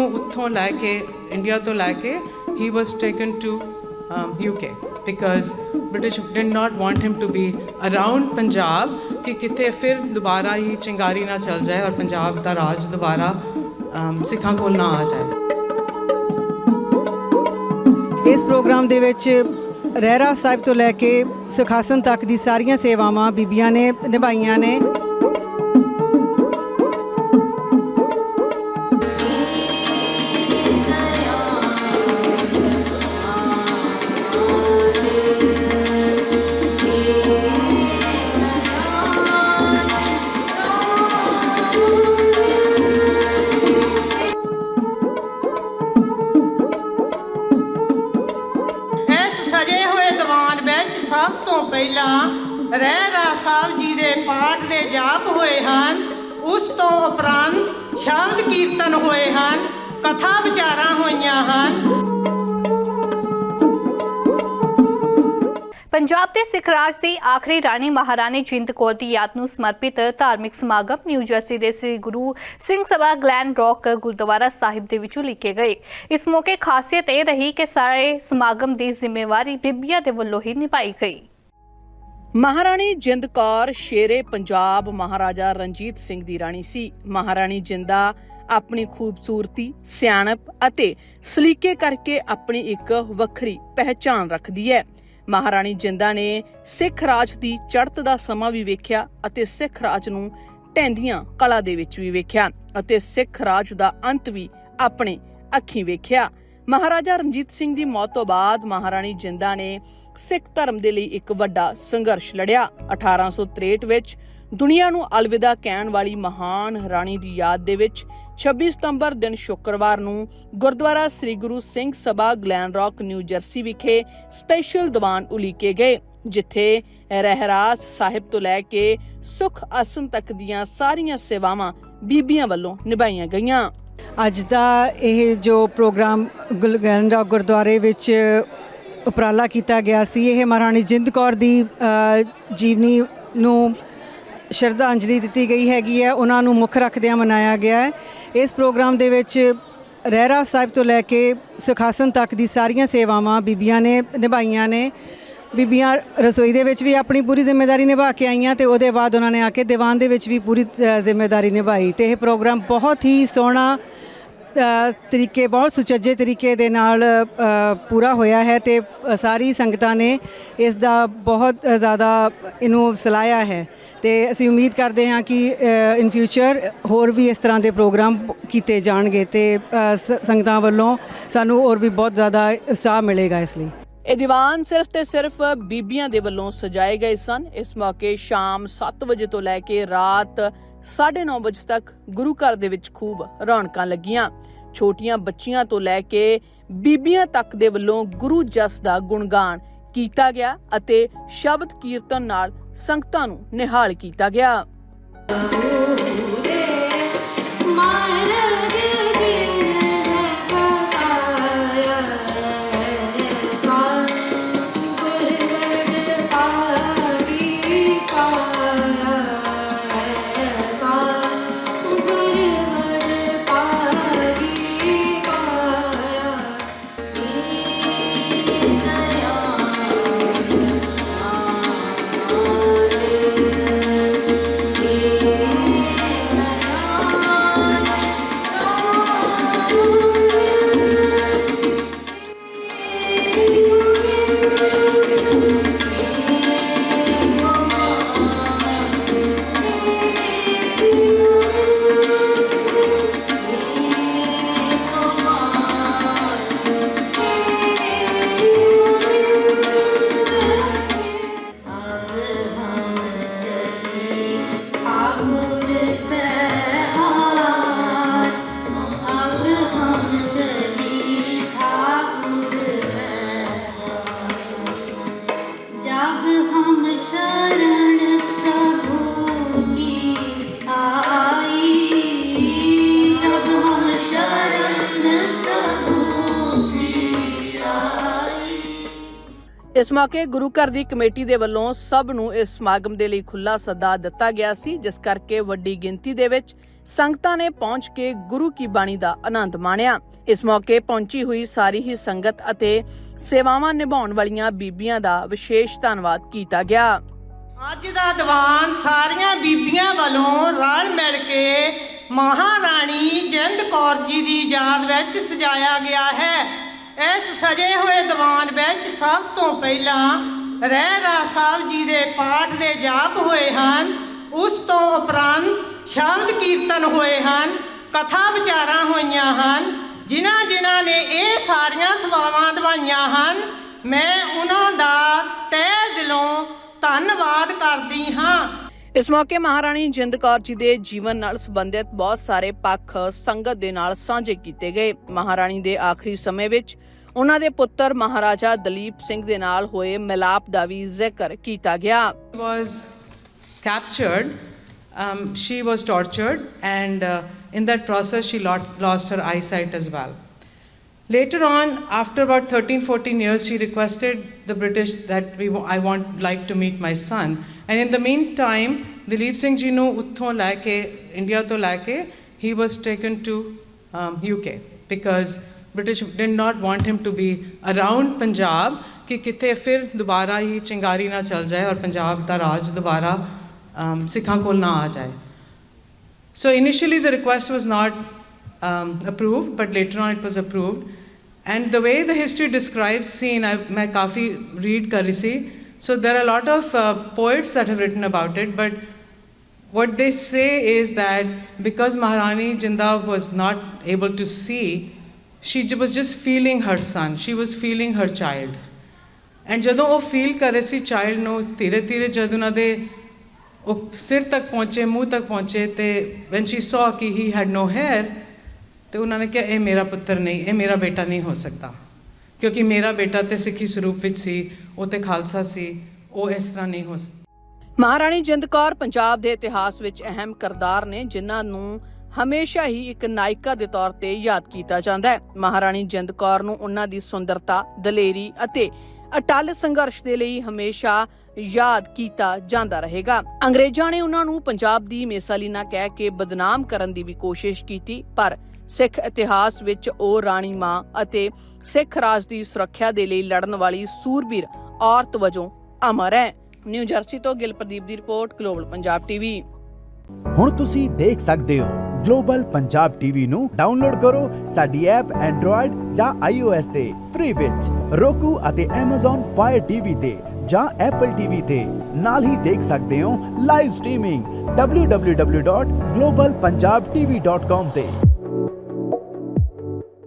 ਇਹਨੂੰ ਉੱਥੋਂ ਲੈ ਕੇ ਇੰਡੀਆ ਤੋਂ ਲੈ ਕੇ he was taken to UK because British did not want him to be around Punjab ਕਿ ਕਿਤੇ ਫਿਰ ਦੁਬਾਰਾ ਹੀ ਚਿੰਗਾਰੀ ਨਾ ਚੱਲ ਜਾਏ ਔਰ ਪੰਜਾਬ ਦਾ ਰਾਜ ਦੁਬਾਰਾ um, ਸਿੱਖਾਂ ਕੋਲ ਨਾ ਆ ਜਾਏ। ਇਸ ਪ੍ਰੋਗਰਾਮ ਦੇ ਵਿੱਚ ਰਹਿਰਾ ਸਾਹਿਬ ਤੋਂ ਲੈ ਕੇ ਸੁਖਾਸਨ ਤੱਕ ਦੀ ਸਾਰੀਆਂ ਸੇਵਾਵਾਂ ਬੀਬੀਆਂ ਨੇ ਨਿਭਾਈਆਂ ਨੇ। ਰਹਿਰਾ ਸਾਹਿਬ ਜੀ ਦੇ ਪਾਠ ਦੇ ਜਾਪ ਹੋਏ ਹਨ, ਉਸ ਤੋਂ ਉਪਰੰਤ ਸ਼ਬਦ ਕੀਰਤਨ ਹੋਏ ਹਨ, ਕਥਾ ਵਿਚਾਰਾਂ ਹੋਈਆਂ ਹਨ। ਪੰਜਾਬ ਦੇ ਸਿੱਖ ਰਾਜ ਦੀ ਆਖਰੀ ਰਾਣੀ ਮਹਾਰਾਣੀ ਜਿੰਦ ਕੌਰ ਦੀ ਯਾਦ ਨੂੰ ਸਮਰਪਿਤ ਧਾਰਮਿਕ ਸਮਾਗਮ ਨਿਊ ਜਰਸੀ ਦੇ ਸ੍ਰੀ ਗੁਰੂ ਸਿੰਘ ਸਭਾ ਗਲੈਨ ਰੌਕ ਗੁਰਦੁਆਰਾ ਸਾਹਿਬ ਦੇ ਵਿੱਚੋਂ ਲਿਖੇ ਗਏ। ਇਸ ਮੌਕੇ ਖਾਸੀਅਤ ਇਹ ਰਹੀ ਕਿ ਸਾਰੇ ਸਮਾਗਮ ਦੀ ਜ਼ਿੰਮੇਵਾਰੀ ਬੀਬੀਆਂ ਦੇ ਵੱਲੋਂ ਹੀ ਨਿਭਾਈ ਗਈ। ਮਹਾਰਾਣੀ ਜਿੰਦ ਕੌਰ ਸ਼ੇਰੇ ਪੰਜਾਬ ਮਹਾਰਾਜਾ ਰਣਜੀਤ ਸਿੰਘ ਦੀ ਰਾਣੀ ਸੀ। ਮਹਾਰਾਣੀ ਜਿੰਦਾ ਆਪਣੀ ਖੂਬਸੂਰਤੀ, ਸਿਆਣਪ ਅਤੇ ਸਲੀਕੇ ਕਰਕੇ ਆਪਣੀ ਇੱਕ ਵੱਖਰੀ ਪਹਿਚਾਨ ਰੱਖਦੀ ਹੈ। ਮਹਾਰਾਣੀ ਜਿੰਦਾ ਨੇ ਸਿੱਖ ਰਾਜ ਦੀ ਚੜ੍ਹਤ ਦਾ ਸਮਾਂ ਵੀ ਵੇਖਿਆ ਅਤੇ ਸਿੱਖ ਰਾਜ ਨੂੰ ਢਹਿੰਦੀਆਂ ਕਲਾ ਦੇ ਵਿੱਚ ਵੀ ਵੇਖਿਆ ਅਤੇ ਸਿੱਖ ਰਾਜ ਦਾ ਅੰਤ ਵੀ ਆਪਣੇ ਅੱਖੀਂ ਵੇਖਿਆ। ਮਹਾਰਾਜਾ ਰਣਜੀਤ ਸਿੰਘ ਦੀ ਮੌਤ ਤੋਂ ਬਾਅਦ ਮਹਾਰਾਣੀ ਜਿੰਦਾ ਨੇ ਸਿੱਖ ਧਰਮ ਦੇ ਲਈ ਇੱਕ ਵੱਡਾ ਸੰਘਰਸ਼ ਲੜਿਆ। 1863 ਵਿੱਚ ਦੁਨੀਆ ਨੂੰ ਅਲਵਿਦਾ ਕਹਿਣ ਵਾਲੀ ਮਹਾਨ ਰਾਣੀ ਦੀ ਯਾਦ ਦੇ ਵਿੱਚ 26 ਸਤੰਬਰ ਦਿਨ ਸ਼ੁੱਕਰਵਾਰ ਨੂੰ Gurdwara Sri Guru Singh Sabha Glen Rock, New Jersey ਵਿਖੇ ਸਪੈਸ਼ਲ ਦੀਵਾਨ ਉਲੀਕੇ ਗਏ, ਜਿੱਥੇ ਰਹਿਰਾਸ ਸਾਹਿਬ ਤੋਂ ਲੈ ਕੇ ਸੁਖ ਆਸਨ ਤੱਕ ਦੀਆਂ ਸਾਰੀਆਂ ਸੇਵਾਵਾਂ ਬੀਬੀਆਂ ਵੱਲੋਂ ਨਿਭਾਈਆਂ ਗਈਆਂ। ਅੱਜ ਦਾ ਇਹ ਜੋ ਪ੍ਰੋਗਰਾਮ ਗੁਲਗੰਡਾ ਗੁਰਦੁਆਰੇ ਵਿੱਚ ਉਪਰਾਲਾ ਕੀਤਾ ਗਿਆ ਸੀ। ਇਹ ਮਹਾਰਾਣੀ ਜਿੰਦ ਕੌਰ ਦੀ ਜੀਵਨੀ ਨੂੰ ਸ਼ਰਧਾਂਜਲੀ ਦਿੱਤੀ ਗਈ ਹੈਗੀ ਹੈ। ਉਹਨਾਂ ਨੂੰ ਮੁੱਖ ਰੱਖਦਿਆਂ ਮਨਾਇਆ ਗਿਆ ਹੈ। ਇਸ ਪ੍ਰੋਗਰਾਮ ਦੇ ਵਿੱਚ ਰਹਿਰਾ ਸਾਹਿਬ ਤੋਂ ਲੈ ਕੇ ਸੁਖਾਸਨ ਤੱਕ ਦੀ ਸਾਰੀਆਂ ਸੇਵਾਵਾਂ ਬੀਬੀਆਂ ਨੇ ਨਿਭਾਈਆਂ ਨੇ। ਬੀਬੀਆਂ ਰਸੋਈ ਦੇ ਵਿੱਚ ਵੀ ਆਪਣੀ ਪੂਰੀ ਜ਼ਿੰਮੇਵਾਰੀ ਨਿਭਾ ਕੇ ਆਈਆਂ ਤੇ ਉਹਦੇ ਬਾਅਦ ਉਹਨਾਂ ਨੇ ਆ ਕੇ ਦੀਵਾਨ ਦੇ ਵਿੱਚ ਵੀ ਪੂਰੀ ਅ, ਜ਼ਿੰਮੇਵਾਰੀ ਨਿਭਾਈ ਤੇ ਇਹ ਪ੍ਰੋਗਰਾਮ ਬਹੁਤ ਹੀ ਸੋਹਣਾ ਤਰੀਕੇ, ਬਹੁਤ ਸੁਚੱਜੇ ਤਰੀਕੇ ਦੇ ਨਾਲ ਪੂਰਾ ਹੋਇਆ ਹੈ ਤੇ ਸਾਰੀ ਸੰਗਤਾਂ ਨੇ ਇਸ ਦਾ ਬਹੁਤ ਜ਼ਿਆਦਾ ਇਹਨੂੰ ਸਲਾਹਿਆ ਹੈ। ਤੇ ਅਸੀਂ ਉਮੀਦ ਕਰਦੇ ਹਾਂ ਕਿ ਇਨ ਫਿਊਚਰ ਹੋਰ ਵੀ ਇਸ ਤਰ੍ਹਾਂ ਦੇ ਪ੍ਰੋਗਰਾਮ ਕੀਤੇ ਜਾਣਗੇ ਤੇ ਸ- ਸੰਗਤਾਂ ਵੱਲੋਂ ਸਾਨੂੰ ਹੋਰ ਵੀ ਬਹੁਤ ਜ਼ਿਆਦਾ ਉਤਸ਼ਾਹ ਮਿਲੇਗਾ ਇਸ ਲਈ। ਇਹ ਦੀਵਾਨ ਸਿਰਫ ਤੇ ਸਿਰਫ ਬੀਬੀਆਂ ਦੇ ਵੱਲੋਂ ਸਜਾਏ ਗਏ ਸਨ। ਇਸ ਮੌਕੇ ਸ਼ਾਮ 7 ਵਜੇ ਤੋਂ ਲੈ ਕੇ ਰਾਤ 9:30 ਵਜੇ ਤੱਕ ਗੁਰੂ ਘਰ ਦੇ ਵਿੱਚ ਖੂਬ ਰੌਣਕਾਂ ਲੱਗੀਆਂ। ਛੋਟੀਆਂ ਬੱਚੀਆਂ ਤੋਂ ਲੈ ਕੇ ਬੀਬੀਆਂ ਤੱਕ ਦੇ ਵੱਲੋਂ ਗੁਰੂ ਜਸ ਦਾ ਗੁਣਗਾਨ ਕੀਤਾ ਗਿਆ ਅਤੇ ਸ਼ਬਦ ਕੀਰਤਨ ਨਾਲ ਸੰਗਤਾਂ ਨੂੰ ਨਿਹਾਲ ਕੀਤਾ ਗਿਆ। ਇਸ ਮੌਕੇ ਗੁਰੂ ਘਰ ਦੀ ਕਮੇਟੀ ਦੇ ਵੱਲੋਂ ਸਭ ਨੂੰ ਇਸ ਸਮਾਗਮ ਦੇ ਲਈ ਖੁੱਲਾ ਸੱਦਾ ਦਿੱਤਾ ਗਿਆ ਸੀ, ਜਿਸ ਕਰਕੇ ਵੱਡੀ ਗਿਣਤੀ ਦੇ ਵਿੱਚ ਸੰਗਤਾਂ ਨੇ ਪਹੁੰਚ ਕੇ ਗੁਰੂ ਕੀ ਬਾਣੀ ਦਾ ਆਨੰਦ ਮਾਣਿਆ। ਇਸ ਮੌਕੇ ਪਹੁੰਚੀ ਹੋਈ ਸਾਰੀ ਹੀ ਸੰਗਤ ਅਤੇ ਸੇਵਾਵਾਂ ਨਿਭਾਉਣ ਵਾਲੀਆਂ ਬੀਬੀਆਂ ਦਾ ਵਿਸ਼ੇਸ਼ ਧੰਨਵਾਦ ਕੀਤਾ ਗਿਆ। ਅੱਜ ਦਾ ਦੀਵਾਨ ਸਾਰੀਆਂ ਬੀਬੀਆਂ ਵੱਲੋਂ ਰਲ ਮਿਲ ਕੇ ਮਹਾਰਾਣੀ ਜਿੰਦ ਕੌਰ ਜੀ ਦੀ ਯਾਦ ਵਿੱਚ ਸਜਾਇਆ ਗਿਆ ਹੈ। ਇਸ ਸਜੇ ਹੋਏ ਦੀਵਾਨ ਵਿੱਚ ਸਭ ਤੋਂ ਪਹਿਲਾਂ ਰਹਿਰਾ ਸਾਹਿਬ ਜੀ ਦੇ ਪਾਠ ਦੇ ਜਾਪ ਹੋਏ ਹਨ। ਉਸ ਤੋਂ ਉਪਰੰਤ ਸ਼ਬਦ ਕੀਰਤਨ ਹੋਏ ਹਨ, ਕਥਾ ਵਿਚਾਰਾਂ ਹੋਈਆਂ ਹਨ, ਜਿਨ੍ਹਾਂ ਜਿਨ੍ਹਾਂ ਨੇ ਇਹ ਸਾਰੀਆਂ ਸੇਵਾਵਾਂ ਨਿਭਾਈਆਂ ਹਨ। ਮੈਂ ਉਹਨਾਂ ਦਾ ਤਹਿ ਦਿਲੋਂ ਧੰਨਵਾਦ ਕਰਦੀ ਹਾਂ। ਇਸ ਮੌਕੇ ਮਹਾਰਾਣੀ ਜਿੰਦ ਕੌਰ ਜੀ ਦੇ ਜੀਵਨ ਨਾਲ ਸੰਬੰਧਿਤ ਬਹੁਤ ਸਾਰੇ ਪੱਖ ਸੰਗਤ ਦੇ ਨਾਲ ਸਾਂਝੇ ਕੀਤੇ ਗਏ ਮਹਾਰਾਣੀ ਦੇ ਆਖਰੀ ਸਮੇਂ ਵਿੱਚ ਉਹਨਾਂ ਦੇ ਪੁੱਤਰ ਮਹਾਰਾਜਾ ਦਲੀਪ ਸਿੰਘ ਦੇ ਨਾਲ ਹੋਏ ਮਿਲਾਪ ਦਾ ਵੀ ਜ਼ਿਕਰ ਕੀਤਾ ਗਿਆ was captured, um, she was tortured, and uh, in that process, she lot, lost her eyesight as well. Later on, after about 13 14 years, she requested the British that we, wa- I want like to meet my son. And in the meantime, Dilip Singh ji ਨੂੰ ਉੱਥੋਂ ਲੈ ਕੇ India ਤੋਂ ਲੈ ਕੇ he was taken to um, UK because British did not want him to be around Punjab ਕਿ ਕਿਤੇ ਫਿਰ ਦੁਬਾਰਾ ਹੀ ਚਿੰਗਾਰੀ ਨਾ ਚੱਲ ਜਾਏ ਔਰ ਪੰਜਾਬ ਦਾ ਰਾਜ ਦੁਬਾਰਾ um, ਸਿੱਖਾਂ ਕੋਲ ਨਾ ਆ ਜਾਏ So initially the request was not um, approved, but later on it was approved. And the way the history describes scene, I, मैं काफ़ी read कर रही थी. So there are a lot of uh, poets that have written about it, but what they say is that because Maharani Jinda was not able to see, she j- was just feeling her son. She was feeling her child. And ਜਦੋਂ ਉਹ feel ਕਰ ਰਹੇ ਸੀ child ਨੂੰ ਧੀਰੇ ਧੀਰੇ ਜਦ ਉਹਨਾਂ ਦੇ ਉਹ ਸਿਰ ਤੱਕ ਪਹੁੰਚੇ ਮੂੰਹ ਤੱਕ ਪਹੁੰਚੇ ਤੇ ਵੈਨ ਸ਼ੀ saw ਕਿ ਹੀ ਹੈਡ ਨੋ ਹੇਅਰ ਤੇ ਉਹਨਾਂ ਨੇ ਕਿਹਾ ਇਹ ਮੇਰਾ ਪੁੱਤਰ ਨਹੀਂ ਇਹ ਮੇਰਾ ਬੇਟਾ ਨਹੀਂ ਹੋ ਸਕਦਾ ਕਿਉਂਕਿ ਮੇਰਾ ਬੇਟਾ ਤੇ ਸਿੱਖੀ ਸਰੂਪ ਵਿੱਚ ਸੀ, ਉਹ ਤੇ ਖਾਲਸਾ ਸੀ, ਉਹ ਇਸ ਤਰ੍ਹਾਂ ਨਹੀਂ ਹੋ ਮਹਾਰਾਣੀ ਜਿੰਦ ਕੌਰ ਪੰਜਾਬ ਦੇ ਇਤਿਹਾਸ ਵਿੱਚ ਅਹਿਮ ਕਿਰਦਾਰ ਨੇ, ਜਿਨ੍ਹਾਂ ਨੂੰ ਹਮੇਸ਼ਾ ਹੀ ਇੱਕ ਨਾਇਕਾ ਦੇ ਤੌਰ ਤੇ ਯਾਦ ਕੀਤਾ ਜਾਂਦਾ ਹੈ। ਮਹਾਰਾਣੀ ਜਿੰਦ ਕੌਰ ਨੂੰ ਉਹਨਾਂ ਦੀ ਸੁੰਦਰਤਾ, ਦਲੇਰੀ ਅਤੇ ਅਟਲ ਸੰਘਰਸ਼ ਦੇ ਲਈ ਹਮੇਸ਼ਾ ਯਾਦ ਕੀਤਾ ਜਾਂਦਾ ਰਹੇਗਾ। ਅੰਗਰੇਜ਼ਾਂ ਨੇ ਉਹਨਾਂ ਨੂੰ ਪੰਜਾਬ ਦੀ ਮੇਸਾਲੀਨਾ ਕਹਿ ਕੇ ਬਦਨਾਮ ਕਰਨ ਦੀ ਵੀ ਕੋਸ਼ਿਸ਼ ਕੀਤੀ, ਪਰ ਸਿੱਖ ਇਤਿਹਾਸ ਵਿੱਚ ਉਹ ਰਾਣੀ ਮਾਂ ਅਤੇ ਸਿੱਖ ਰਾਜ ਦੀ ਸੁਰੱਖਿਆ ਦੇ ਲਈ ਲੜਨ ਵਾਲੀ ਸੂਰਬੀਰ ਔਰਤ ਵਜੋਂ ਅਮਰ ਹੈ। ਨਿਊ ਜਰਸੀ ਤੋਂ ਗਿਲ ਦੀ ਰਿਪੋਰਟ, ਗਲੋਬਲ ਪੰਜਾਬ ਟੀਵੀ। ਹੁਣ ਤੁਸੀਂ ਦੇਖ ਸਕਦੇ ਹੋ, ਗਲੋਬਲ ਪੰਜਾਬ ਟੀਵੀ ਨੂੰ ਡਾਊਨਲੋਡ ਕਰੋ ਸਾਡੀ ਐਪ ਐਂਡਰੋਇਡ ਜਾਂ iOS ਤੇ, ਫ੍ਰੀ ਵਿੱਚ roku ਅਤੇ Amazon Fire TV ਤੇ ਜਾਂ Apple TV ਤੇ। ਨਾਲ ਹੀ ਦੇਖ ਸਕਦੇ ਹੋ ਲਾਈਵ ਸਟ੍ਰੀਮਿੰਗ www.globalpunjabtv.com ਤੇ।